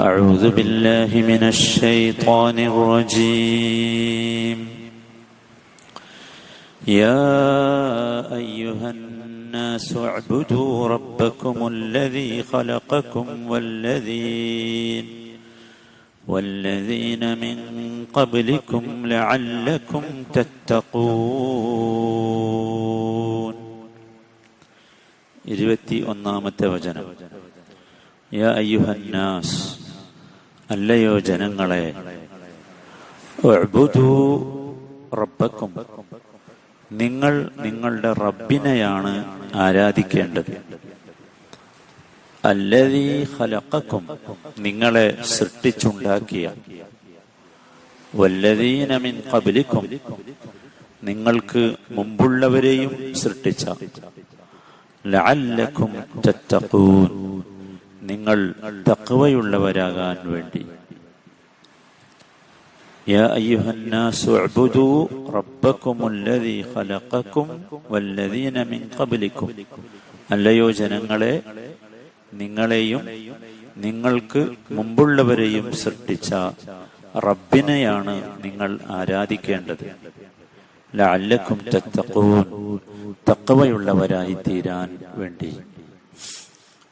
أعوذ بالله من الشيطان الرجيم يا أيها الناس اعبدوا ربكم الذي خلقكم والذين والذين من قبلكم لعلكم تتقون ഇരുപത്തി ഒന്നാമത്തെ വചനം യാ അയ്യുഹന്നാസ് അല്ലയോ ജനങ്ങളെ? നിങ്ങൾ നിങ്ങളുടെ റബ്ബിനെയാണ് ആരാധിക്കേണ്ടത്. അല്ലതീ നിങ്ങളെ സൃഷ്ടിച്ചുണ്ടാക്കിയ. വല്ലതീനമിൻ മിൻ ഖബ്ലിക്കും. നിങ്ങൾക്ക് മുമ്പുള്ളവരെയും സൃഷ്ടിച്ച. ലഅല്ലക്കും തത്തഖൂൻ. നിങ്ങൾ തഖ്വയുള്ളവരാകാൻ വേണ്ടി يا أيها الناس اعبدوا ربكم الذي خلقكم والذين من قبلكم അല്ലയോ ജനങ്ങളെ നിങ്ങളെയും നിങ്ങൾക്ക് മുമ്പുള്ളവരെയും സൃഷ്ടിച്ച റബ്ബിനെയാണ് നിങ്ങൾ ആരാധിക്കേണ്ടത് ലഅല്ലക്കും തത്തഖൂൻ തക്കവയുള്ളവരായി തീരാൻ വേണ്ടി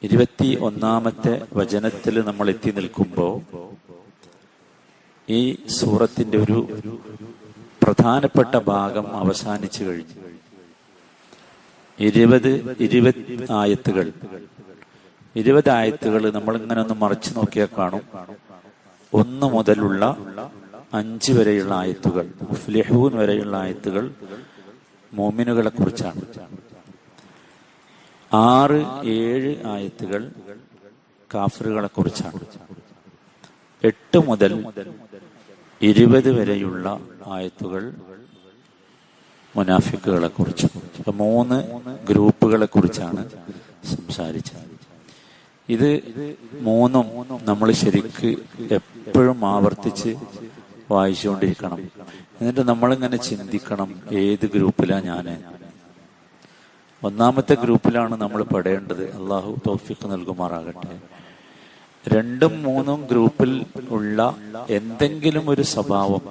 ഇരുപത്തി ഒന്നാമത്തെ വചനത്തിൽ നമ്മൾ എത്തി നിൽക്കുമ്പോൾ ഈ സൂറത്തിന്റെ ഒരു പ്രധാനപ്പെട്ട ഭാഗം അവസാനിച്ചു കഴിഞ്ഞു. ഇരുപത് ഇരുപത് ആയത്തുകൾ. ഇരുപത് ആയത്തുകൾ നമ്മൾ ഇങ്ങനെ ഒന്ന് മറിച്ചു നോക്കിയാൽ കാണും. ഒന്ന് മുതലുള്ള അഞ്ച് വരെയുള്ള ആയത്തുകൾ മുഫ്ലിഹൂൻ വരെയുള്ള ആയത്തുകൾ മോമിനുകളെ കുറിച്ചാണ്. ആറ് ഏഴ് ആയത്തുകൾ കാഫറുകളെ കുറിച്ചാണ് എട്ട് മുതൽ ഇരുപത് വരെയുള്ള ആയത്തുകൾ മുനാഫിക്കുകളെ കുറിച്ച് മൂന്ന് ഗ്രൂപ്പുകളെ കുറിച്ചാണ് സംസാരിച്ചത്. ഇത് മൂന്നും നമ്മൾ ശരിക്ക് എപ്പോഴും ആവർത്തിച്ച് വായിച്ചുകൊണ്ടിരിക്കണം. എന്നിട്ട് നമ്മളിങ്ങനെ ചിന്തിക്കണം ഏത് ഗ്രൂപ്പിലാണ് ഞാൻ ഒന്നാമത്തെ ഗ്രൂപ്പിലാണ് നമ്മൾ പെടേണ്ടത്. അള്ളാഹു തോഫിക്ക് നൽകുമാറാകട്ടെ. രണ്ടും മൂന്നും ഗ്രൂപ്പിൽ ഉള്ള എന്തെങ്കിലും ഒരു സ്വഭാവം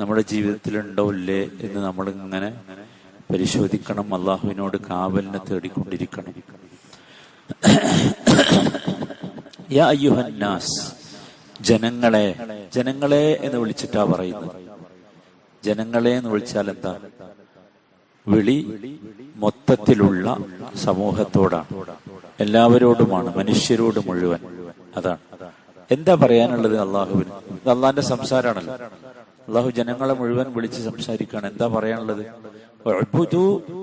നമ്മുടെ ജീവിതത്തിൽ ഉണ്ടോ ഇല്ലേ എന്ന് നമ്മൾ ഇങ്ങനെ പരിശോധിക്കണം. അള്ളാഹുവിനോട് കാവലിനെ തേടിക്കൊണ്ടിരിക്കണം. യാ ജനങ്ങളെ ജനങ്ങളെ എന്ന് വിളിച്ചിട്ടാ പറയുന്നത്. ജനങ്ങളെ എന്ന് വിളിച്ചാൽ എന്താ വിളി മൊത്തത്തിലുള്ള സമൂഹത്തോടാണ്. എല്ലാവരോടുമാണ് മനുഷ്യരോട് മുഴുവൻ. അതാണ്. എന്താ പറയാനുള്ളത് അള്ളാഹുവിന്? ഇത് അള്ളാഹിന്റെ സംസാരമാണല്ലോ അള്ളാഹു ജനങ്ങളെ മുഴുവൻ വിളിച്ച് സംസാരിക്കുകയാണ്. എന്താ പറയാനുള്ളത്?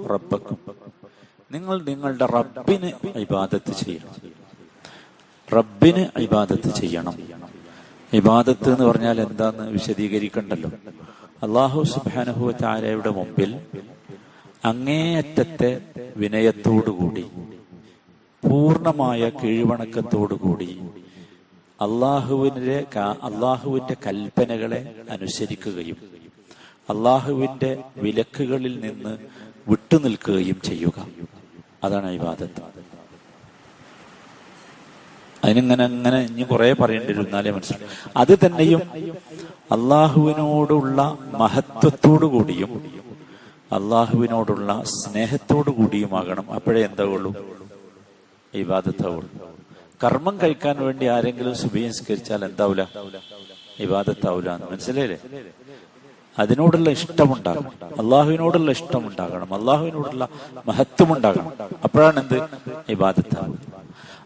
റബ്ബക്കും. നിങ്ങൾ നിങ്ങളുടെ റബ്ബിന് ഇബാദത്ത് ചെയ്യണം. റബ്ബിന് ഇബാദത്ത് ചെയ്യണം. ഇബാദത്ത് എന്ന് പറഞ്ഞാൽ എന്താന്ന് വിശദീകരിക്കണ്ടല്ലോ? അള്ളാഹു സുബാനഹു ചാരയുടെ മുമ്പിൽ അങ്ങേയറ്റത്തെ വിനയത്തോടുകൂടി പൂർണമായ കീഴ്വണക്കത്തോടുകൂടി അള്ളാഹുവിന്റെ അള്ളാഹുവിന്റെ കൽപ്പനകളെ അനുസരിക്കുകയും അള്ളാഹുവിന്റെ വിലക്കുകളിൽ നിന്ന് വിട്ടുനിൽക്കുകയും ചെയ്യുക. അതാണ് ഇബാദത്ത്. അതിനിങ്ങനെ അങ്ങനെ ഇനി കുറെ പറയേണ്ടി വരും എന്നാലേ അത് തന്നെയും അള്ളാഹുവിനോടുള്ള മഹത്വത്തോടു കൂടിയും അള്ളാഹുവിനോടുള്ള സ്നേഹത്തോടു കൂടിയുമാകണം. അപ്പോഴേ എന്താവുള്ളൂ? ഇബാദത്താവുള്ളൂ. കർമ്മം കഴിക്കാൻ വേണ്ടി ആരെങ്കിലും സുബീംസ്കരിച്ചാൽ എന്താവൂല? ഇബാദത്താവൂല എന്ന്. മനസ്സിലായില്ലേ? അതിനോടുള്ള ഇഷ്ടമുണ്ടാകണം. അള്ളാഹുവിനോടുള്ള ഇഷ്ടമുണ്ടാകണം. അള്ളാഹുവിനോടുള്ള മഹത്വം ഉണ്ടാകണം അപ്പോഴാണ് എന്ത്? ഇബാദത്താവുക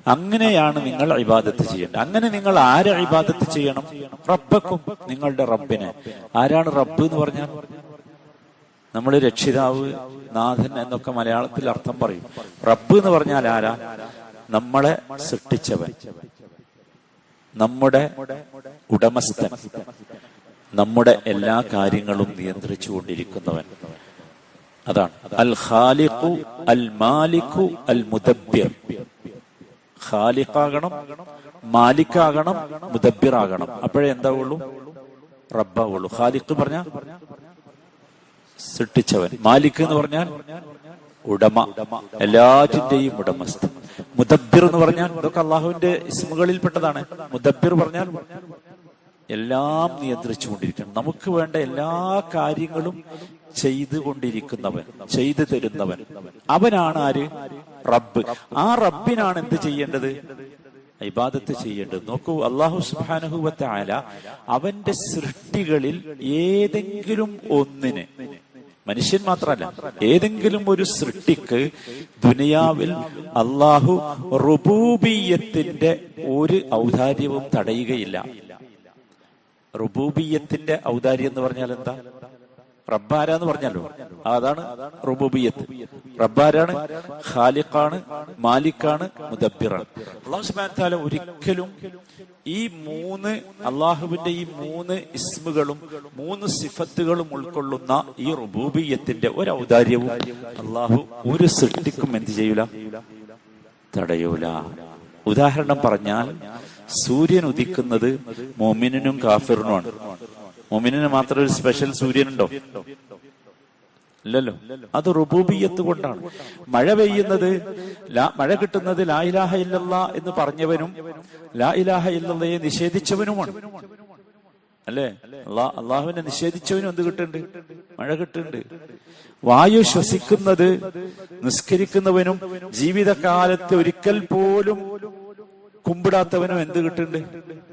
അങ്ങനെയാണ് നിങ്ങൾ ഇബാദത്ത് ചെയ്യേണ്ടത്. അങ്ങനെ നിങ്ങൾ ആരെ ഇബാദത്ത് ചെയ്യണം? റബ്ബക്കും നിങ്ങളുടെ റബ്ബിനെ. ആരാണ് റബ്ബ് എന്ന് പറഞ്ഞാൽ? നമ്മൾ രക്ഷിതാവ് നാഥൻ എന്നൊക്കെ മലയാളത്തിൽ അർത്ഥം പറയും. റബ്ബ് എന്ന് പറഞ്ഞാൽ ആരാ? നമ്മളെ സൃഷ്ടിച്ചവൻ. നമ്മുടെ ഉടമസ്ഥൻ. നമ്മുടെ എല്ലാ കാര്യങ്ങളും നിയന്ത്രിച്ചു കൊണ്ടിരിക്കുന്നവൻ അതാണ്. അൽ ഖാലിഖു അൽ മാലിഖു അൽ മുദബ്ബിർ ഖാലിഖാകണം മാലിക്കാകണം മുദബ്ബിറാകണം. അപ്പോഴേ എന്താവുള്ളൂ? റബ്ബാവുള്ളൂ. ഖാലിഖ് പറഞ്ഞ സൃഷ്ടിച്ചവൻ. മാലിക് എന്ന് പറഞ്ഞാൽ ഉടമ. എല്ലാറ്റിന്റെയും ഉടമസ്ഥ മുദബ്ബിർ എന്ന് പറഞ്ഞാൽ ഇതൊക്കെ അള്ളാഹുവിന്റെ ഇസ്മുകളിൽപ്പെട്ടതാണ്. മുദബ്ബിർ പറഞ്ഞാൽ എല്ലാം നിയന്ത്രിച്ചു നിയന്ത്രിച്ചുകൊണ്ടിരിക്കണം. നമുക്ക് വേണ്ട എല്ലാ കാര്യങ്ങളും ചെയ്തുകൊണ്ടിരിക്കുന്നവൻ ചെയ്തു തരുന്നവൻ. അവനാണ് ആര്? റബ്ബ്. ആ റബ്ബിനാണ് എന്ത് ചെയ്യേണ്ടത്? ഇബാദത്ത് ചെയ്യേണ്ടത്. നോക്കൂ അള്ളാഹു സുബാനുഹുവത്ത ആല അവന്റെ സൃഷ്ടികളിൽ ഏതെങ്കിലും ഒന്നിന് മനുഷ്യൻ മാത്രമല്ല ഏതെങ്കിലും ഒരു സൃഷ്ടിക്ക് ദുനിയാവിൽ അള്ളാഹു റുബൂബിയത്തിന്റെ ഒരു ഔദാര്യവും തടയുകയില്ല. റുബൂബിയത്തിന്റെ ഔദാര്യം എന്ന് പറഞ്ഞാൽ എന്താ? റബ്ബാരാന്ന് പറഞ്ഞല്ലോ അതാണ് റുബുബിയത്ത്. റബ്ബാരാണ് ഖാലിഖാണ് മാലിക്കാണ് മുദബ്ബിറാണ്. അള്ളാഹു വതആല ഒരിക്കലും ഈ മൂന്ന് അള്ളാഹുവിന്റെ ഈ മൂന്ന് ഇസ്മുകളും മൂന്ന് സിഫത്തുകളും ഉൾക്കൊള്ളുന്ന ഈ റുബൂബിയത്തിന്റെ ഒരു ഔദാര്യവും അള്ളാഹു ഒരു സൃഷ്ടിക്കും എന്ത് ചെയ്യൂല? തടയൂല. ഉദാഹരണം പറഞ്ഞാൽ സൂര്യൻ ഉദിക്കുന്നത് മോമിനും കാഫിറിനുമാണ്. മോമിനിന് മാത്രം ഒരു സ്പെഷ്യൽ സൂര്യനുണ്ടോ? ഇല്ലല്ലോ. അത് റുബൂബിയത്ത് കൊണ്ടാണ്. മഴ പെയ്യുന്നത് മഴ കിട്ടുന്നത് ലാ ഇലാഹ ഇല്ലല്ലാ എന്ന് പറഞ്ഞവനും ലാ ഇലാഹ ഇല്ലല്ലയെ നിഷേധിച്ചവനുമാണ്. അല്ലേ? അള്ളാ അള്ളാഹുവിനെ നിഷേധിച്ചവനും എന്ത് കിട്ടുന്നുണ്ട്? മഴ കിട്ടുന്നുണ്ട്. വായു ശ്വസിക്കുന്നത് നിസ്കരിക്കുന്നവനും ജീവിതകാലത്ത് ഒരിക്കൽ പോലും കുമ്പിടാത്തവനും എന്ത് കിട്ടുന്നുണ്ട്?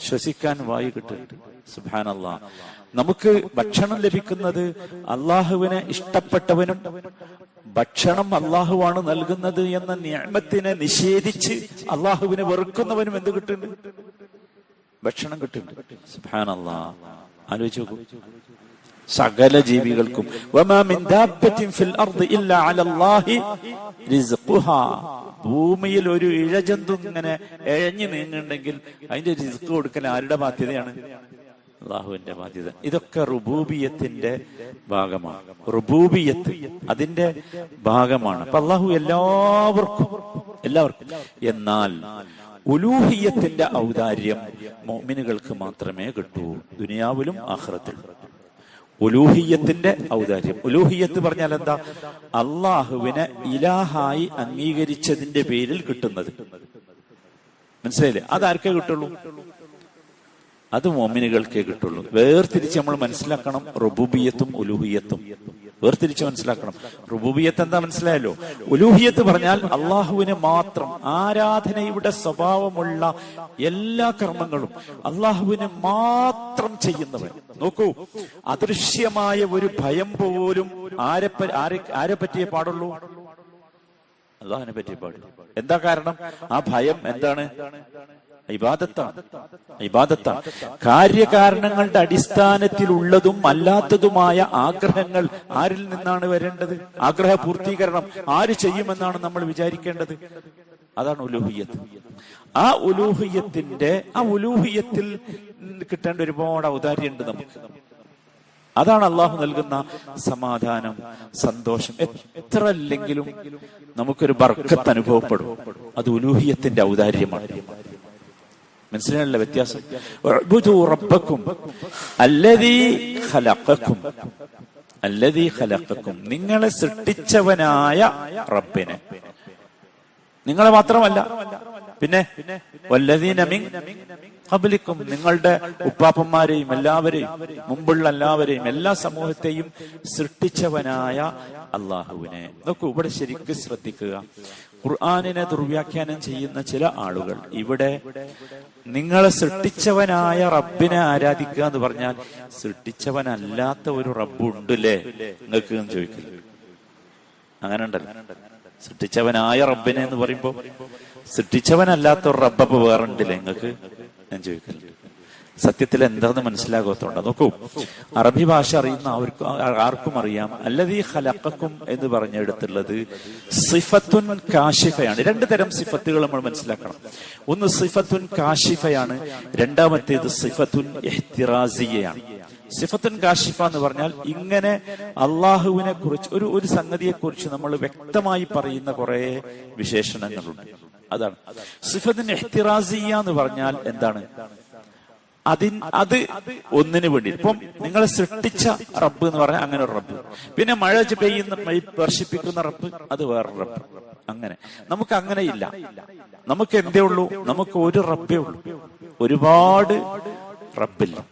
ശ്വസിക്കാൻ വായു കിട്ടുന്നുണ്ട് സുബാനല്ലാ നമുക്ക് ഭക്ഷണം ലഭിക്കുന്നത് അള്ളാഹുവിനെ ഇഷ്ടപ്പെട്ടവനും ഭക്ഷണം അള്ളാഹുവാണ് നൽകുന്നത് എന്ന നിയമത്തിനെ നിഷേധിച്ച് അള്ളാഹുവിനെ വെറുക്കുന്നവനും എന്ത് കിട്ടുന്നുണ്ട്? ഭക്ഷണം കിട്ടുന്നുണ്ട്. സുബാനല്ല ആലോചിച്ചു സകല ജീവികൾക്കും. ഭൂമിയിൽ ഒരു ഇഴജന്തു ഇങ്ങനെ എഴഞ്ഞു നീങ്ങുന്നുണ്ടെങ്കിൽ അതിന്റെ റിസ്ക് കൊടുക്കൽ ആരുടെ ബാധ്യതയാണ്? അള്ളാഹുവിന്റെ ബാധ്യത. ഇതൊക്കെ റുബൂബിയത്തിന്റെ ഭാഗമാണ്. റുബൂബിയത്ത് അതിന്റെ ഭാഗമാണ്. അപ്പൊ അള്ളാഹു എല്ലാവർക്കും എല്ലാവർക്കും. എന്നാൽ ഉലൂഹിയത്തിന്റെ ഔദാര്യം മോമിനുകൾക്ക് മാത്രമേ കിട്ടൂ. ദുനിയാവിലും ആഹ്റത്തിലും ഉലൂഹിയത്തിന്റെ ഔദാര്യം. ഉലൂഹിയത്ത് പറഞ്ഞാൽ എന്താ? അള്ളാഹുവിനെ ഇലാഹായി അംഗീകരിച്ചതിന്റെ പേരിൽ കിട്ടുന്നത്. മനസ്സിലായില്ലേ? അതാർക്കേ കിട്ടുള്ളൂ? അത് മോമിനുകൾക്കേ കിട്ടുള്ളൂ. വേർതിരിച്ച് നമ്മൾ മനസ്സിലാക്കണം റുബൂബിയത്തും ഉലൂഹിയത്തും. വേർതിരിച്ച് മനസ്സിലാക്കണം. റുബൂബിയത്ത് എന്താ മനസ്സിലായല്ലോ? ഉലൂഹിയത്ത് പറഞ്ഞാൽ അള്ളാഹുവിന് മാത്രം ആരാധനയുടെ സ്വഭാവമുള്ള എല്ലാ കർമ്മങ്ങളും അള്ളാഹുവിന് മാത്രം ചെയ്യുന്നവൻ. നോക്കൂ അദൃശ്യമായ ഒരു ഭയം പോലും ആരെ ആരെ പറ്റിയേ പാടുള്ളൂ? അള്ളാഹിനെ പറ്റിയേ പാടുള്ളൂ. എന്താ കാരണം? ആ ഭയം എന്താണ്? ഇബാദത്താണ് ഇബാദത്താണ് കാര്യകാരണങ്ങളുടെ അടിസ്ഥാനത്തിലുള്ളതും അല്ലാത്തതുമായ ആഗ്രഹങ്ങൾ ആരിൽ നിന്നാണ് വരേണ്ടത്? ആഗ്രഹ പൂർത്തീകരണം ആര് ചെയ്യുമെന്നാണ് നമ്മൾ വിചാരിക്കേണ്ടത്? അതാണ് ഉലൂഹിയത്ത് ആ ഉലൂഹിയത്തിന്റെ ആ ഉലൂഹിയത്തിൽ കിട്ടേണ്ട ഒരുപാട് ഔദാര്യമുണ്ട് നമുക്ക്. അതാണ് അള്ളാഹു നൽകുന്ന സമാധാനം സന്തോഷം. എത്ര അല്ലെങ്കിലും നമുക്കൊരു ബർക്കത്ത് അനുഭവപ്പെടും. അത് ഉലൂഹിയത്തിന്റെ ഔദാര്യമാണ്. മനസ്സിലാണല്ലോ വ്യത്യാസം? റബ്ബക്കും നിങ്ങളെ സൃഷ്ടിച്ചവനായ റബ്ബിനെ. നിങ്ങളെ മാത്രമല്ല. പിന്നെ മിൻ ഖബ്ലിക്കും നിങ്ങളുടെ ഉപ്പാപ്പന്മാരെയും എല്ലാവരെയും മുമ്പുള്ള എല്ലാവരെയും എല്ലാ സമൂഹത്തെയും സൃഷ്ടിച്ചവനായ അള്ളാഹുവിനെ. നോക്കൂ ഇവിടെ ശരിക്കും ശ്രദ്ധിക്കുക. ഖുർആാനിനെ ദുർവ്യാഖ്യാനം ചെയ്യുന്ന ചില ആളുകൾ ഇവിടെ നിങ്ങളെ സൃഷ്ടിച്ചവനായ റബ്ബിനെ ആരാധിക്കുക എന്ന് പറഞ്ഞാൽ സൃഷ്ടിച്ചവനല്ലാത്ത ഒരു റബ്ബ് ഉണ്ടല്ലേ? നിങ്ങൾക്ക് എന്ന് ചോദിക്കില്ല അങ്ങനെ ഉണ്ടല്ലോ സൃഷ്ടിച്ചവനായ റബ്ബിനെ എന്ന് പറയുമ്പോ സൃഷ്ടിച്ചവനല്ലാത്ത ഒരു റബ്ബ് ഉണ്ടല്ലേ നിങ്ങൾക്ക്? ഞാൻ ചോദിക്കുന്നത് സത്യത്തിൽ എന്താണെന്ന് മനസ്സിലാകാത്തതുകൊണ്ട് നോക്കൂ. അറബി ഭാഷ അറിയുന്ന ആർക്കും അറിയാം. അല്ലതീ ഹലക്കും എന്ന് പറഞ്ഞെടുത്തുള്ളത് സിഫത്തുൻ കാശിഫയാണ് രണ്ട് തരം സിഫത്തുകൾ നമ്മൾ മനസ്സിലാക്കണം. ഒന്ന് സിഫത്തുൻ കാശിഫയാണ് രണ്ടാമത്തേത് സിഫത്തുൻ എഹ്തിറാസിയയാണ് സിഫത്തുൻ കാഷിഫ എന്ന് പറഞ്ഞാൽ ഇങ്ങനെ അള്ളാഹുവിനെ കുറിച്ച് ഒരു ഒരു സംഗതിയെ കുറിച്ച് നമ്മൾ വ്യക്തമായി പറയുന്ന കുറെ വിശേഷണങ്ങളുണ്ട്. അതാണ്. സിഫത്തിൻ എഹ്തിറാസിയ എന്ന് പറഞ്ഞാൽ എന്താണ്? അതിൻ അത് ഒന്നിനു വേണ്ടി. ഇപ്പം നിങ്ങളെ സൃഷ്ടിച്ച റബ്ബ് എന്ന് പറഞ്ഞാൽ അങ്ങനെ ഒരു റബ്ബ്. പിന്നെ മഴ പെയ്യുന്ന വർഷിപ്പിക്കുന്ന റബ്ബ് അത് വേറൊരു റബ്ബ്. അങ്ങനെ. നമുക്ക് അങ്ങനെ ഇല്ല. നമുക്ക് എന്തേ ഉള്ളൂ? നമുക്ക് ഒരു റബ്ബേ ഉള്ളൂ. ഒരുപാട് റബ്ബില്ല.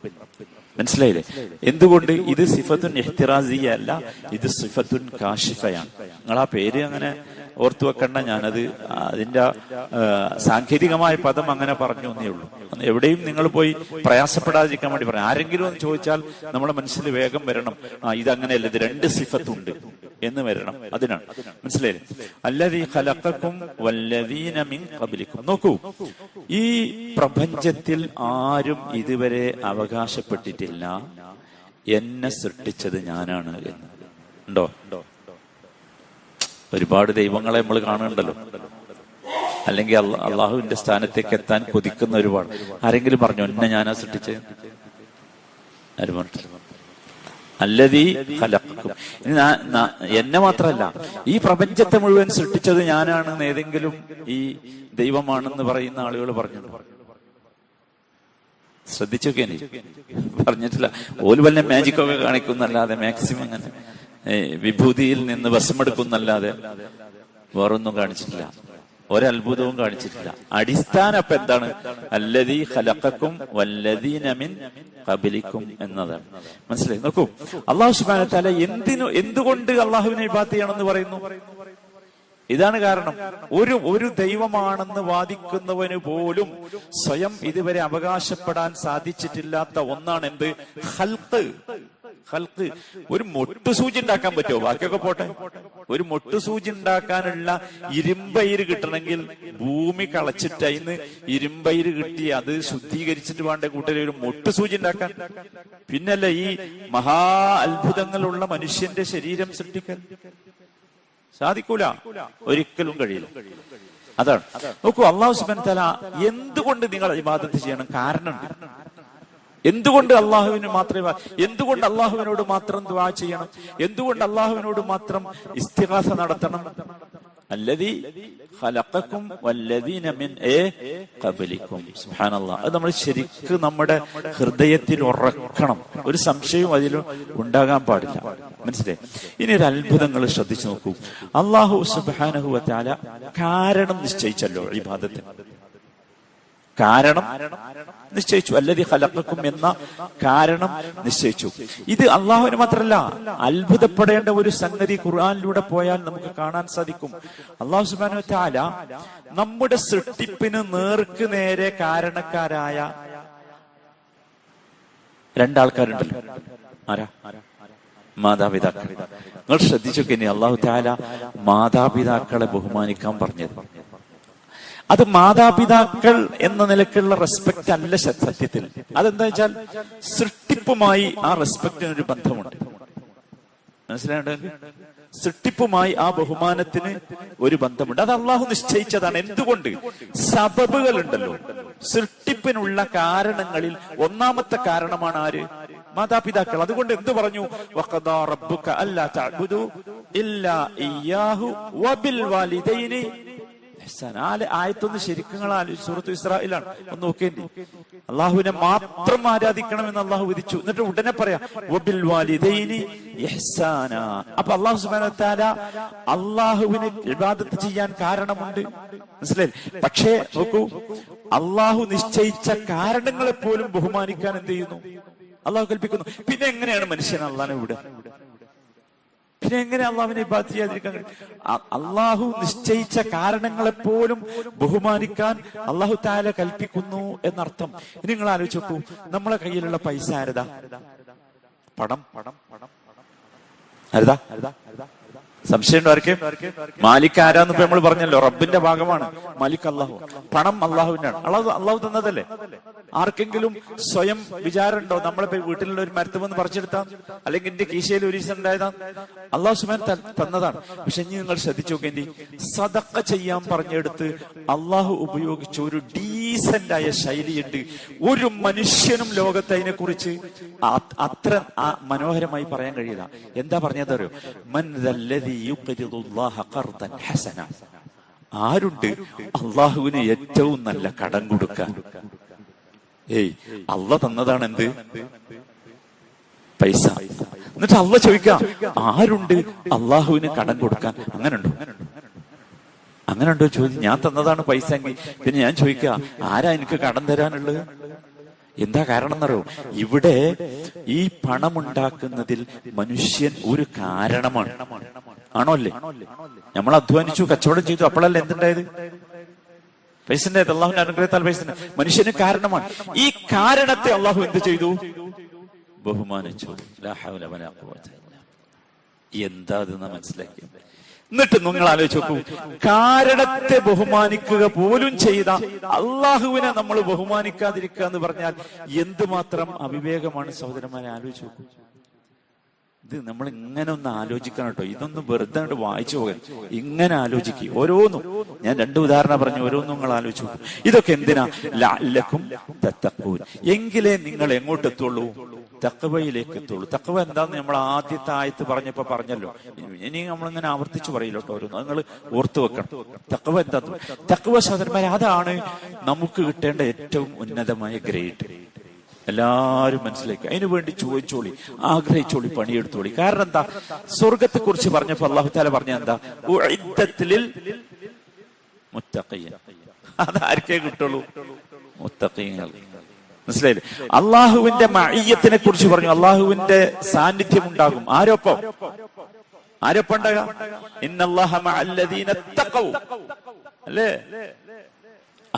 മനസ്സിലായില്ലേ? എന്തുകൊണ്ട് ഇത് സിഫത്തുൻ എഹ്തിറാസിയ അല്ല ഇത് സിഫത്തുൻ കാഷിഫയാണ്. നിങ്ങൾ ആ പേര് അങ്ങനെ ഓർത്തു വെക്കണ്ട ഞാനത് അതിന്റെ സാങ്കേതികമായ പദം അങ്ങനെ പറഞ്ഞു എന്നേ ഉള്ളൂ. എവിടെയും നിങ്ങൾ പോയി പ്രയാസപ്പെടാതിരിക്കാൻ വേണ്ടി പറയാം. ആരെങ്കിലും ഒന്ന് ചോദിച്ചാൽ നമ്മുടെ മനസ്സിൽ വേഗം വരണം ആ ഇത് ഇതങ്ങനെയല്ല ഇത് രണ്ട് സിഫത്തുണ്ട് എന്ന് വരണം. അതിനാണ്. മനസ്സിലായില്ലേ? അല്ലതീ ഖലഖക്കും വല്ലദീന മിൻ ഖബ്ലിക്കും. നോക്കൂ ഈ പ്രപഞ്ചത്തിൽ ആരും ഇതുവരെ അവകാശപ്പെട്ടിട്ടില്ല. എന്നെ സൃഷ്ടിച്ചത് ഞാനാണ് എന്ന്. ഉണ്ടോ? ഒരുപാട് ദൈവങ്ങളെ നമ്മൾ കാണുന്നുണ്ടല്ലോ. അല്ലെങ്കിൽ അള്ള- അള്ളാഹുവിന്റെ സ്ഥാനത്തേക്ക് എത്താൻ കൊതിക്കുന്ന ഒരുപാട്. ആരെങ്കിലും പറഞ്ഞു എന്നെ ഞാനാ സൃഷ്ടിച്ചത് ആരും പറഞ്ഞിട്ടില്ല. അല്ലതീ നാ- എന്നെ മാത്രമല്ല ഈ പ്രപഞ്ചത്തെ മുഴുവൻ സൃഷ്ടിച്ചത് ഞാനാണ് ഏതെങ്കിലും ഈ ദൈവമാണെന്ന് പറയുന്ന ആളുകൾ പറഞ്ഞു ശ്രദ്ധിച്ചൊക്കെ പറഞ്ഞിട്ടില്ല. ഓൽ വല്ല മാജിക് ഒക്കെ കാണിക്കുന്നല്ലാതെ മാക്സിമം അങ്ങനെ വിഭൂതിയിൽ നിന്ന് വശമെടുക്കുന്നല്ലാതെ വേറൊന്നും കാണിച്ചിട്ടില്ല. ഒരത്ഭുതവും കാണിച്ചിട്ടില്ല. അടിസ്ഥാനം അപ്പൊ എന്താണ്? അല്ലതീ ഖലഖക്കും വല്ലദീനമിൻ കബലിക്കും എന്നതാണ് മനസ്സിലായി? നോക്കൂ അള്ളാഹു സുബാന എന്തിനു എന്തുകൊണ്ട് അള്ളാഹുവിനെ ഇബാത്ത് ചെയ്യണമെന്ന് പറയുന്നു? ഇതാണ് കാരണം. ഒരു ഒരു ദൈവമാണെന്ന് വാദിക്കുന്നവന് പോലും സ്വയം ഇതുവരെ അവകാശപ്പെടാൻ സാധിച്ചിട്ടില്ലാത്ത ഒന്നാണ് എന്ത് ഹൽക്ക് ഹൽക്ക്. ഒരു മൊട്ടുസൂചി ഉണ്ടാക്കാൻ പറ്റുമോ? ബാക്കിയൊക്കെ പോട്ടെ. ഒരു മൊട്ടുസൂചി ഉണ്ടാക്കാനുള്ള ഇരുമ്പയിര് കിട്ടണമെങ്കിൽ ഭൂമി കളച്ചിട്ട് അതിന് ഇരുമ്പയിര് കിട്ടി അത് ശുദ്ധീകരിച്ചിട്ട് വേണ്ട കൂട്ടരെ ഒരു മൊട്ടുസൂചി ഉണ്ടാക്കാൻ? പിന്നല്ല ഈ മഹാ അത്ഭുതങ്ങളുള്ള മനുഷ്യന്റെ ശരീരം സൃഷ്ടിക്കാൻ സാധിക്കൂല? ഒരിക്കലും കഴിയില്ല. അതാണ്. നോക്കൂ അള്ളാഹു സുബൻ തല എന്തുകൊണ്ട് നിങ്ങൾ ഇബാദത്ത് ചെയ്യണം? കാരണമുണ്ട് എന്തുകൊണ്ട് അള്ളാഹുവിന് മാത്രമേ എന്തുകൊണ്ട് അള്ളാഹുവിനോട് മാത്രം ദുആ ചെയ്യണം? എന്തുകൊണ്ട് അള്ളാഹുവിനോട് മാത്രം ഇസ്തിഹാസ നടത്തണം? അല്ലതി ഖലഖക്കും വല്ലദീന മിൻ അത് നമ്മൾ ശരിക്കും നമ്മുടെ ഹൃദയത്തിൽ ഉറക്കണം. ഒരു സംശയവും അതിൽ ഉണ്ടാകാൻ പാടില്ല. മനസ്സിലായി? ഇനി ഒരു അത്ഭുതങ്ങൾ ശ്രദ്ധിച്ചു നോക്കൂ. അള്ളാഹു സുബ്ഹാനഹു വതആല കാരണം നിശ്ചയിച്ചല്ലോ ഇബാദത്തിന് കാരണം നിശ്ചയിച്ചു. അല്ലതി ഹലക്കും എന്ന കാരണം നിശ്ചയിച്ചു. ഇത് അള്ളാഹുവിന് മാത്രമല്ല അത്ഭുതപ്പെടേണ്ട ഒരു സംഗതി ഖുർആാനിലൂടെ പോയാൽ നമുക്ക് കാണാൻ സാധിക്കും. അള്ളാഹു സുബാനു നമ്മുടെ സൃഷ്ടിപ്പിന് നേർക്ക് നേരെ കാരണക്കാരായ രണ്ടാൾക്കാരുണ്ടല്ലോ. ആരാ? മാതാപിതാക്കൾ. നിങ്ങൾ ശ്രദ്ധിച്ചൊക്കെ ഇനി അള്ളാഹു താല മാതാപിതാക്കളെ ബഹുമാനിക്കാൻ പറഞ്ഞത്. അത് മാതാപിതാക്കൾ എന്ന നിലക്കുള്ള റെസ്പെക്ട് അല്ല സത്യത്തിൽ. അതെന്താ വെച്ചാൽ സൃഷ്ടിപ്പുമായി ആ റെസ്പെക്റ്റിന് ഒരു ബന്ധമുണ്ട്. മനസ്സിലായിട്ട് സൃഷ്ടിപ്പുമായി ആ ബഹുമാനത്തിന് ഒരു ബന്ധമുണ്ട്. അത് അള്ളാഹു നിശ്ചയിച്ചതാണ്. എന്തുകൊണ്ട്? സബബുകൾ ഉണ്ടല്ലോ സൃഷ്ടിപ്പിനുള്ള കാരണങ്ങളിൽ ഒന്നാമത്തെ കാരണമാണ് ആര്? മാതാപിതാക്കൾ. അതുകൊണ്ട് എന്ത് പറഞ്ഞു? വഖദാ റബ്ബുക അല്ലാ ഇല്ലാ ഇയ്യാഹു വബിൽ വാലിദൈനി ഇഹ്സാൻ. ആയത്തൊന്ന് ശരിക്കും സൂറത്ത് ഇസ്രായിലാണ് ഒന്ന് നോക്കേണ്ടി. അള്ളാഹുവിനെ മാത്രം ആരാധിക്കണം എന്ന് അള്ളാഹു വിധിച്ചു. എന്നിട്ട് ഉടനെ പറയാം അപ്പൊ അള്ളാഹു സുബ്ഹാനഹു വ അള്ളാഹുവിന് ഇബാദത്ത് ചെയ്യാൻ കാരണമുണ്ട്. മനസ്സിലായി പക്ഷേ നോക്കൂ അള്ളാഹു നിശ്ചയിച്ച കാരണങ്ങളെ പോലും ബഹുമാനിക്കാൻ എന്ത് ചെയ്യുന്നു? അള്ളാഹു കൽപ്പിക്കുന്നു. പിന്നെ എങ്ങനെയാണ് മനുഷ്യൻ അള്ളാഹിനെ വിടുക? പിന്നെ എങ്ങനെ അള്ളാഹുവിനെ ഇബാദത്ത് ചെയ്യാതിരിക്കാൻ? അള്ളാഹു നിശ്ചയിച്ച കാരണങ്ങളെപ്പോലും ബഹുമാനിക്കാൻ അള്ളാഹു താല കൽപ്പിക്കുന്നു എന്നർത്ഥം. ഇനി നിങ്ങൾ ആലോചിച്ച് നോക്കൂ നമ്മളെ കയ്യിലുള്ള പൈസ ആരതാ? പണം പണം പണം. ആരതാ? സംശയമുണ്ടോ ആർക്ക്? മാലിക് ആരാന്ന് ഇപ്പൊ നമ്മൾ പറഞ്ഞല്ലോ റബ്ബിന്റെ ഭാഗമാണ്. മാലിക് അള്ളാഹു. പണം അള്ളാഹുവിനാണ്. അള്ളാഹു അള്ളാഹു തന്നതല്ലേ? ആർക്കെങ്കിലും സ്വയം വിചാരമുണ്ടോ? നമ്മളെ വീട്ടിലുള്ള ഒരു മരത്ത് വന്ന് പറിച്ചെടുത്താ? അല്ലെങ്കിൽ എന്റെ കീശയിൽ ഒരു ദിവസം ഉണ്ടായതാ? അള്ളാഹു സുബാൻ തന്നതാണ്. പക്ഷെ ഇനി നിങ്ങൾ ശ്രദ്ധിച്ചു നോക്കേണ്ടി സതക്ക ചെയ്യാൻ പറഞ്ഞെടുത്ത് അള്ളാഹു ഉപയോഗിച്ച ഒരു ഡീസന്റ് ആയ ശൈലിയുണ്ട്. ഒരു മനുഷ്യനും ലോകത്തെ അതിനെ കുറിച്ച് അത്ര മനോഹരമായി പറയാൻ കഴിയില്ല. എന്താ പറഞ്ഞത് അറിയോ? ആരുണ്ട്? അള്ളാഹുവിന് ഏറ്റവും നല്ല കടം കൊടുക്കാൻ. ഏയ് അള്ള തന്നതാണ് എന്ത് പൈസ. എന്നിട്ട് അള്ള ചോദിക്കാം ആരുണ്ട് അള്ളാഹുവിന് കടം കൊടുക്കാൻ? അങ്ങനെ ഉണ്ടോ അങ്ങനെ ഉണ്ടോ ചോദ്യം ഞാൻ തന്നതാണ് പൈസ എങ്കിൽ. പിന്നെ ഞാൻ ചോദിക്കുക ആരാ എനിക്ക് കടം തരാനുള്ളത്? എന്താ കാരണം എന്നറിയോ? ഇവിടെ ഈ പണം ഉണ്ടാക്കുന്നതിൽ മനുഷ്യൻ ഒരു കാരണമാണ്. ആണോ അല്ലേ? നമ്മൾ അധ്വാനിച്ചു കച്ചവടം ചെയ്തു അപ്പോഴല്ലേ എന്തുണ്ടായത്? പൈസന്റെ അള്ളാഹുവിന്റെ അനുഗ്രഹത്താൽ പൈസ മനുഷ്യന് കാരണമാണ്. ഈ കാരണത്തെ അള്ളാഹു എന്ത് ചെയ്തു? ബഹുമാനിച്ചു. എന്താ മനസ്സിലാക്കി. എന്നിട്ട് നിങ്ങൾ ആലോചിച്ച് നോക്കൂ. കാരണത്തെ ബഹുമാനിക്കുക പോലും ചെയ്ത അള്ളാഹുവിനെ നമ്മൾ ബഹുമാനിക്കാതിരിക്കുക എന്ന് പറഞ്ഞാൽ എന്തുമാത്രം അവിവേകമാണ് സഹോദരന്മാരെ ആലോചിച്ച് നോക്കൂ. ഇത് നമ്മൾ ഇങ്ങനെ ഒന്ന് ആലോചിക്കണം കേട്ടോ. ഇതൊന്നും വെറുതെ അങ്ങോട്ട് വായിച്ചു പോകാൻ ഇങ്ങനെ ആലോചിക്കുക ഓരോന്നും. ഞാൻ രണ്ട് ഉദാഹരണം പറഞ്ഞു. ഓരോന്നും നിങ്ങൾ ആലോചിച്ചു. ഇതൊക്കെ എന്തിനാ? തത്തഖൂൻ. എങ്കിലേ നിങ്ങൾ എങ്ങോട്ട് എത്തുള്ളൂ തക്കവയിലേക്ക് എത്തുള്ളൂ തക്കവ എന്താന്ന് നമ്മൾ ആദ്യത്തെ ആയത്ത് പറഞ്ഞപ്പോ പറഞ്ഞല്ലോ. ഇനി നമ്മളിങ്ങനെ ആവർത്തിച്ചു പറയില്ല കേട്ടോ ഓരോന്ന്. നിങ്ങൾ ഓർത്തു വെക്കണം. തക്കവ എന്താ തക്കവ സഹോദരന്മാരെ അതാണ് നമുക്ക് കിട്ടേണ്ട ഏറ്റവും ഉന്നതമായ ഗ്രേഡ്. എല്ലാരും മനസ്സിലാക്കി. അതിനു വേണ്ടി ചോദിച്ചോളി ആഗ്രഹിച്ചോളി പണിയെടുത്തോളി. കാരണം എന്താ? സ്വർഗത്തെ കുറിച്ച് പറഞ്ഞപ്പോ അള്ളാഹു താല പറഞ്ഞ എന്താ? മുത്തഖിയൻ. അതാർക്കേ കിട്ടുള്ളൂ? മുത്തഖീങ്ങൾ മനസ്സിലായില്ലേ? അള്ളാഹുവിന്റെ മയ്യത്തിനെ കുറിച്ച് പറഞ്ഞു അള്ളാഹുവിന്റെ സാന്നിധ്യം ഉണ്ടാകും. ആരൊപ്പം? ആരൊപ്പം ഉണ്ടാകാം അല്ലേ?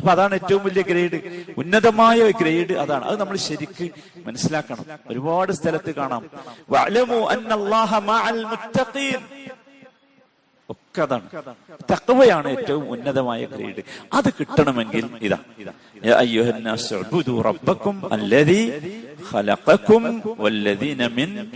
അപ്പൊ അതാണ് ഏറ്റവും വലിയ ഗ്രേഡ്. ഉന്നതമായ ഗ്രേഡ് അതാണ്. അത് നമ്മൾ ശരിക്ക് മനസ്സിലാക്കണം. ഒരുപാട് സ്ഥലത്ത് കാണാം. ഒക്കെ അതാണ്. തക്കവയാണ് ഏറ്റവും ഉന്നതമായ ഗ്രേഡ്. അത് കിട്ടണമെങ്കിൽ ഇതാ. റബ്ബക്കും വല്ലദീന മിൻ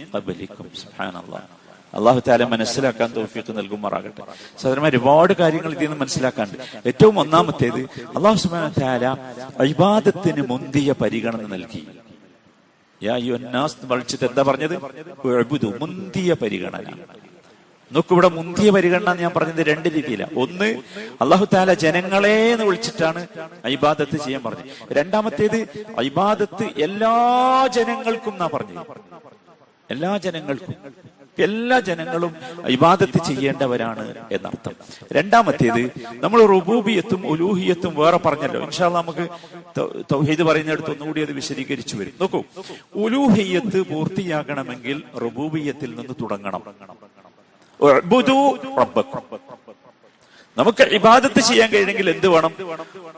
സുബ്ഹാനല്ലാഹ് അള്ളാഹു താല മനസ്സിലാക്കാൻ തോഫിക്ക് നൽകുമാറാകട്ടെ. സഹോദരന്മാർ ഒരുപാട് കാര്യങ്ങൾ ഇതിൽ നിന്ന് മനസ്സിലാക്കാണ്ട് ഏറ്റവും ഒന്നാമത്തേത് അള്ളാഹു സുബാന താല അഭിവാദത്തിന് മുന്തിയ പരിഗണന നൽകി. വിളിച്ചിട്ട് എന്താ പറഞ്ഞത്? മുന്തിയ പരിഗണന. നോക്കിവിടെ മുന്തിയ പരിഗണന ഞാൻ പറഞ്ഞത് രണ്ട് രീതിയിലാണ് ഒന്ന് അള്ളാഹു താല ജനങ്ങളെ എന്ന് വിളിച്ചിട്ടാണ് ഐബാദത്ത് ചെയ്യാൻ പറഞ്ഞത്. രണ്ടാമത്തേത് ഐബാദത്ത് എല്ലാ ജനങ്ങൾക്കും എന്നാ പറഞ്ഞത്? എല്ലാ ജനങ്ങൾക്കും. എല്ലാ ജനങ്ങളും ഇബാദത്ത് ചെയ്യേണ്ടവരാണ് എന്നർത്ഥം. രണ്ടാമത്തേത് നമ്മൾ റുബൂബിയത്തും ഉലൂഹിയത്തും വേറെ പറഞ്ഞല്ലോ. ഇൻഷാ നമുക്ക് തൗഹീദ് പറയുന്നിടത്ത് ഒന്നുകൂടി അത് വിശദീകരിച്ചു വരും. നോക്കൂ ഉലൂഹിയത്ത് പൂർത്തിയാകണമെങ്കിൽ റുബൂബിയത്തിൽ നിന്ന് തുടങ്ങണം. നമുക്ക് ഇബാദത്ത് ചെയ്യാൻ കഴിയണമെങ്കിൽ എന്ത് വേണം?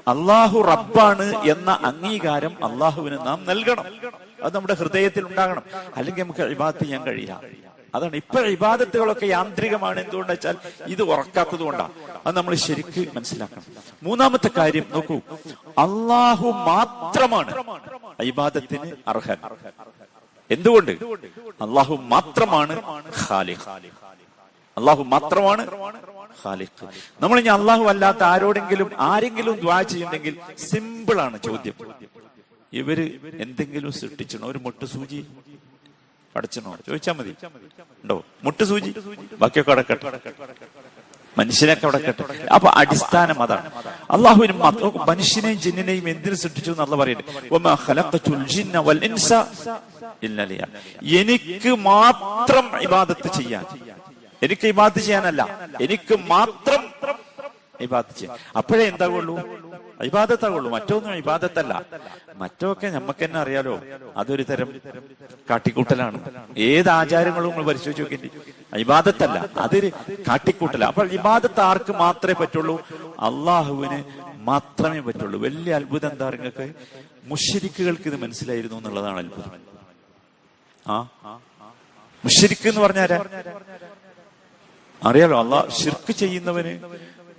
അള്ളാഹു റബ്ബാണ് എന്ന അംഗീകാരം അള്ളാഹുവിന് നാം നൽകണം. അത് നമ്മുടെ ഹൃദയത്തിൽ ഉണ്ടാകണം. അല്ലെങ്കിൽ നമുക്ക് ഇബാദത്ത് ചെയ്യാൻ കഴിയില്ല. അതാണ് ഇപ്പൊ ഇബാദത്തുകളൊക്കെ യാന്ത്രികമാണ്. എന്തുകൊണ്ട് വെച്ചാൽ ഇത് ഉറക്കാത്തത് കൊണ്ടാണ് അത് നമ്മൾ ശരിക്ക് മനസ്സിലാക്കണം. മൂന്നാമത്തെ കാര്യം നോക്കൂ. അള്ളാഹു മാത്രമാണ് ഇബാദത്തിന് അർഹൻ. എന്തുകൊണ്ട്? അള്ളാഹു മാത്രമാണ് ഖാലിഖ്. അള്ളാഹു മാത്രമാണ് ഖാലിഖ്. നമ്മൾ ഇനി അള്ളാഹു അല്ലാത്ത ആരോടെങ്കിലും ആരെങ്കിലും ദ്വാ ചെയ്യുന്നെങ്കിൽ സിമ്പിൾ ആണ് ചോദ്യം. ഇവർ എന്തെങ്കിലും സൃഷ്ടിച്ചണോ? ഒരു മുട്ടുസൂചി പടച്ചണോ ചോദിച്ചാൽ മതി. ഉണ്ടോ? മുട്ട് സൂചി. ബാക്കിയൊക്കെ അടക്കട്ടെ മനുഷ്യനൊക്കെ അവിടെ കെട്ടെ അപ്പൊ അടിസ്ഥാനം അതാണ്. അള്ളാഹുവിന് മനുഷ്യനെയും ജിന്നിനെയും എന്തിനു സൃഷ്ടിച്ചു എന്നുള്ള പറയുന്നത്. എനിക്ക് മാത്രം ഇബാദത്ത് ചെയ്യാൻ. എനിക്ക് ഇബാദത്ത് ചെയ്യാനല്ല. എനിക്ക് മാത്രം ഇബാദത്ത് ചെയ്യാൻ. അപ്പോഴേ എന്താകുള്ളൂ ഇബാദത്താകുള്ളൂ മറ്റൊന്നും ഇബാദത്തല്ല. മറ്റൊക്കെ നമുക്ക് തന്നെ അറിയാലോ. അതൊരു തരം കാട്ടിക്കൂട്ടലാണ്. ഏത് ആചാരങ്ങളും നമ്മൾ പരിശോധിച്ച് നോക്കേണ്ടി ഇബാദത്തല്ല. അതൊരു കാട്ടിക്കൂട്ടല. അപ്പോൾ ഇബാദത്ത് ആർക്ക് മാത്രമേ പറ്റുള്ളൂ? അള്ളാഹുവിന് മാത്രമേ പറ്റുള്ളൂ. വലിയ അത്ഭുതം എന്താ നിങ്ങൾക്ക്? മുഷരിക്കുകൾക്ക് ഇത് മനസ്സിലായിരുന്നു എന്നുള്ളതാണ് അത്ഭുതം. ആ? മുഷരിക്ക് എന്ന് പറഞ്ഞാരാ? അറിയാലോ അള്ളാഹ് ഷിർക്ക് ചെയ്യുന്നവന്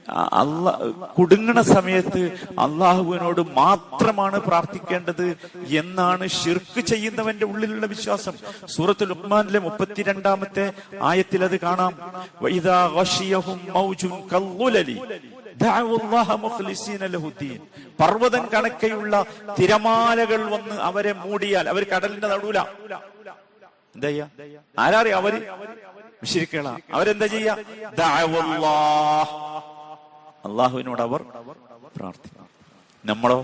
അല്ല കുടുങ്ങണ സമയത്ത് അള്ളാഹുവിനോട് മാത്രമാണ് പ്രാർത്ഥിക്കേണ്ടത് എന്നാണ് ഷിർക്ക് ചെയ്യുന്നവന്റെ ഉള്ളിലുള്ള വിശ്വാസം. സൂറത്തുൽ ലുക്മാനിലെ മുപ്പത്തിരണ്ടാമത്തെ ആയത്തിൽ അത് കാണാം. പർവതം കണക്കെയുള്ള തിരമാലകൾ വന്ന് അവരെ മൂടിയാൽ അവർ കടലിന്റെ നടുവില. എന്താ ചെയ്യാ? ആരാറിയ അവർ? ശരിക്കള അവരെന്താ ചെയ്യാ. അള്ളാഹുവിനോട് അവർ പ്രാർത്ഥിക്കണം നമ്മളോ?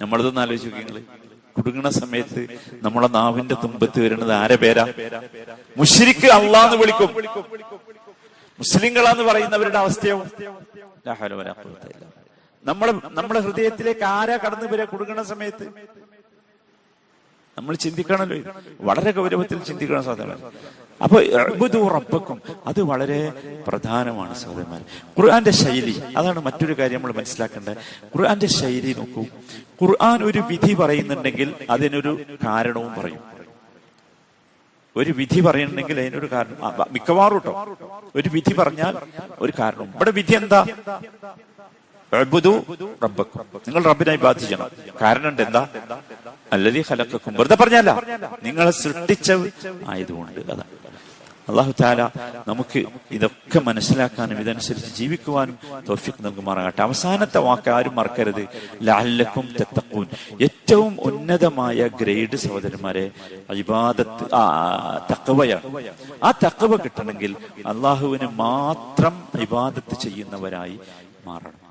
നമ്മളതൊന്ന് ആലോചിച്ച് നോക്കിങ്ങൾ കുടുങ്ങണ സമയത്ത് നമ്മളെ നാവിന്റെ തുമ്പത്ത് വരുന്നത് ആരെ പേരാ? മുഷിരിക്ക് അള്ളാന്ന് വിളിക്കും. മുസ്ലിങ്ങളാന്ന് പറയുന്നവരുടെ അവസ്ഥയോ. നമ്മളെ നമ്മുടെ ഹൃദയത്തിലേക്ക് ആരാ കടന്നു വരിക കുടുങ്ങണ സമയത്ത്? നമ്മൾ ചിന്തിക്കണമല്ലോ. വളരെ ഗൗരവത്തിൽ ചിന്തിക്കണം സഹോദരൻ അപ്പൊ ഇഅ്ബുദു റബ്ബക്കും അത് വളരെ പ്രധാനമാണ് സഹോദരന്മാർ ഖുർആന്റെ ശൈലി അതാണ് മറ്റൊരു കാര്യം നമ്മൾ മനസ്സിലാക്കേണ്ടത്. ഖുർആന്റെ ശൈലി നോക്കൂ. ഖുർആൻ ഒരു വിധി പറയുന്നുണ്ടെങ്കിൽ അതിനൊരു കാരണവും പറയും. ഒരു വിധി പറയുന്നുണ്ടെങ്കിൽ അതിനൊരു കാരണം മിക്കവാറും കേട്ടോ ഒരു വിധി പറഞ്ഞാൽ ഒരു കാരണവും. ഇവിടെ വിധി എന്താ? റബ്ബക്കും. നിങ്ങൾ റബ്ബിനായി ബാധിക്കണം കാരണം എന്താ? അല്ലതി ഖലഖക്കും. വെറുതെ പറഞ്ഞല്ല. നിങ്ങളെ സൃഷ്ടിച്ച ആയതുകൊണ്ട് അതാണ് അള്ളാഹു താല നമുക്ക് ഇതൊക്കെ മനസ്സിലാക്കാനും ഇതനുസരിച്ച് ജീവിക്കുവാനും തോഫിക്ക് നൽകുമാറാകട്ടെ. അവസാനത്തെ വാക്ക് ആരും മറക്കരുത്. ലാലക്കും തെത്തക്കൂൻ ഏറ്റവും ഉന്നതമായ ഗ്രേഡ് സഹോദരന്മാരെ ഇബാദത്ത് തക്കവയാണ് ആ തക്കവ കിട്ടണമെങ്കിൽ അള്ളാഹുവിന് മാത്രം ഇബാദത്ത് ചെയ്യുന്നവരായി മാറണം.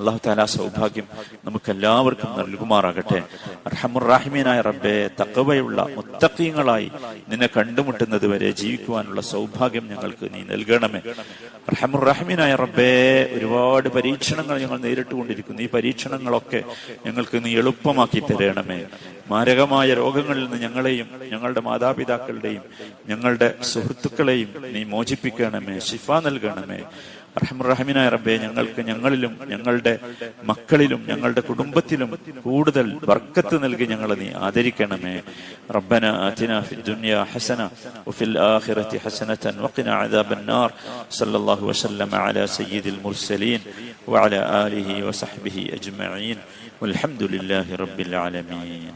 അള്ളാഹു താല സൗഭാഗ്യം നമുക്ക് എല്ലാവർക്കും നൽകുമാറാകട്ടെ അർഹമുറാഹിമീനായ റബ്ബെ തക്കവയുള്ള മുത്തക്കീങ്ങളായി നിന്നെ കണ്ടുമുട്ടുന്നത് വരെ ജീവിക്കുവാനുള്ള സൗഭാഗ്യം ഞങ്ങൾക്ക് നീ നൽകണമേ. അർഹമുറാഹിമീനായ റബ്ബെ ഒരുപാട് പരീക്ഷണങ്ങൾ ഞങ്ങൾ നേരിട്ടുകൊണ്ടിരിക്കുന്നു. ഈ പരീക്ഷണങ്ങളൊക്കെ ഞങ്ങൾക്ക് നീ എളുപ്പമാക്കി തരണമേ. മാരകമായ രോഗങ്ങളിൽ നിന്ന് ഞങ്ങളെയും ഞങ്ങളുടെ മാതാപിതാക്കളുടെയും ഞങ്ങളുടെ സുഹൃത്തുക്കളെയും നീ മോചിപ്പിക്കണമേ ശിഫ നൽകണമേ. റഹമുറഹമിനായ റബ്ബെ ഞങ്ങൾക്ക് ഞങ്ങളിലും ഞങ്ങളുടെ മക്കളിലും ഞങ്ങളുടെ കുടുംബത്തിലും കൂടുതൽ വർക്കത്ത് നൽകി ഞങ്ങളെ നീ ആദരിക്കണമേ റബ്ബന ആതിന ഫി ദുനിയ ഹസന വഫിൽ ആഖിറതി ഹസനതൻ വഖിന അദാബൻ നാർ സല്ലല്ലാഹു വസല്ലമ അലാ സയ്യിദിൽ മുർസലീൻ വഅലാ ആലിഹി വസഹ്ബിഹി അജ്മഈൻ والحمد لله رب العالمين